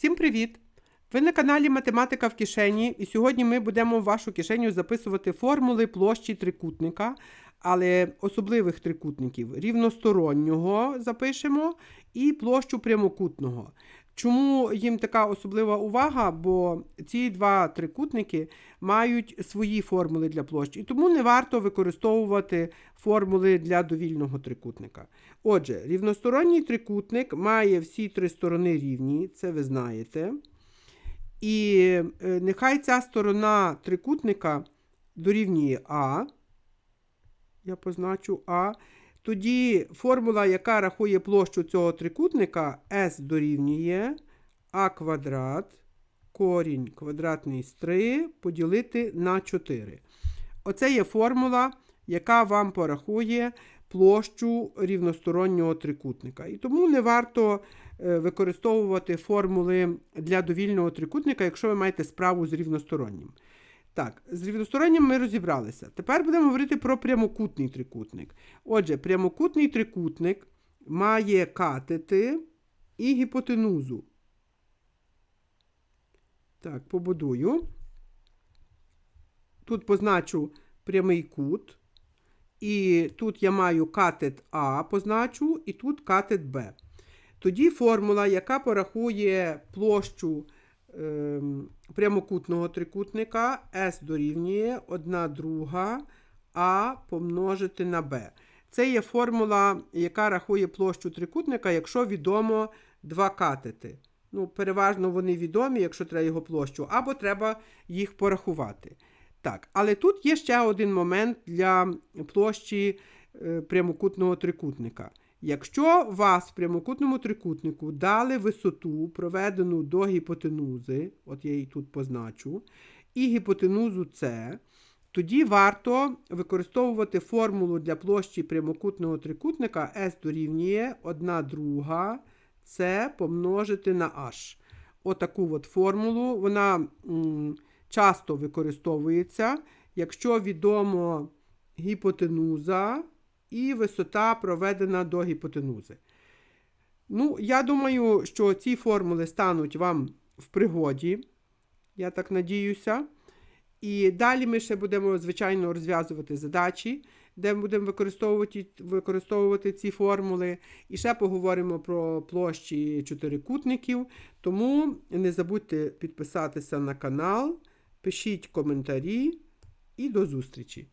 Всім привіт! Ви на каналі Математика в кишені, і сьогодні ми будемо в вашу кишеню записувати формули площі трикутника, але особливих трикутників рівностороннього запишемо і площу прямокутного. Чому їм така особлива увага? Бо ці два трикутники мають свої формули для площ, і тому не варто використовувати формули для довільного трикутника. Отже, рівносторонній трикутник має всі три сторони рівні, це ви знаєте. І е, нехай ця сторона трикутника дорівнює А. Я позначу А. Тоді формула, яка рахує площу цього трикутника, S дорівнює А квадрат, корінь квадратний з 3 поділити на 4. Оце є формула, яка вам порахує площу рівностороннього трикутника. І тому не варто е, використовувати формули для довільного трикутника, якщо ви маєте справу з рівностороннім. Так, з рівностороннім ми розібралися. Тепер будемо говорити про прямокутний трикутник. Отже, прямокутний трикутник має катети і гіпотенузу. Так, побудую. Тут позначу прямий кут. І тут я маю катет А позначу, і тут катет Б. Тоді формула, яка порахує площу е, прямокутного трикутника, S дорівнює 1 друга А помножити на Б. Це є формула, яка рахує площу трикутника, якщо відомо два катети. Ну, Переважно вони відомі, якщо треба його площу, або треба їх порахувати. Так, але тут є ще один момент для площі е, прямокутного трикутника. Якщо вас в прямокутному трикутнику дали висоту, проведену до гіпотенузи, от я її тут позначу, і гіпотенузу С, тоді варто використовувати формулу для площі прямокутного трикутника S дорівнює 1 друга С помножити на H. Отаку от формулу. Вона. М часто використовується, якщо відомо гіпотенуза і висота проведена до гіпотенузи. Ну, я думаю, що ці формули стануть вам в пригоді. Я так надіюся. І далі ми ще будемо, звичайно, розв'язувати задачі, де ми будемо використовувати використовувати ці формули. І ще поговоримо про площі чотирикутників. Тому не забудьте підписатися на канал. Пишіть коментарі і до зустрічі!